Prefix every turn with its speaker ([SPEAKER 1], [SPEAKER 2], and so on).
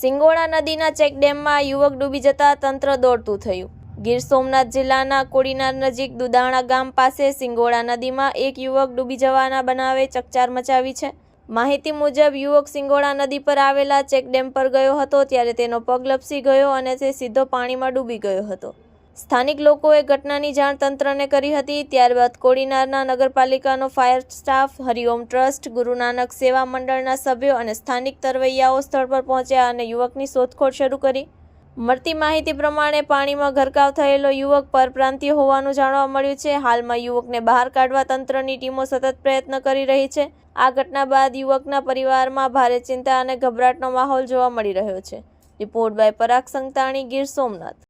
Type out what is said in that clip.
[SPEAKER 1] સિંગોડા નદીના ચેકડેમમાં યુવક ડૂબી જતા તંત્ર દોડતું થયું. ગીર સોમનાથ જિલ્લાના કોડીનાર નજીક દુદાણા ગામ પાસે સિંગોડા નદીમાં એક યુવક ડૂબી જવાના બનાવે ચકચાર મચાવી છે. માહિતી મુજબ, યુવક સિંગોડા નદી પર આવેલા ચેકડેમ પર ગયો હતો, ત્યારે તેનો પગ લપસી ગયો અને તે સીધો પાણીમાં ડૂબી ગયો હતો. સ્થાનિક લોકોએ ઘટનાની જાણ તંત્રને કરી હતી, ત્યારબાદ કોડીનારના નગરપાલિકાનો fire staff, Hariom trust, Guru Nanak Seva મંડળના સભ્યો અને સ્થાનિક તરવૈયાઓ સ્થળ પર પહોંચ્યા અને યુવકની શોધખોળ શરૂ કરી. મળતી માહિતી પ્રમાણે પાણીમાં ગરકાવ થયેલો યુવક પરપ્રાંતીય હોવાનું જાણવા મળ્યું છે. હાલમાં યુવકને બહાર કાઢવા તંત્રની ટીમો સતત પ્રયત્ન કરી રહી છે. આ ઘટના બાદ યુવકના પરિવારમાં ભારે ચિંતા અને ગભરાટનો માહોલ જોવા મળી રહ્યો છે. Report by Parag Santani, Gir Somnath.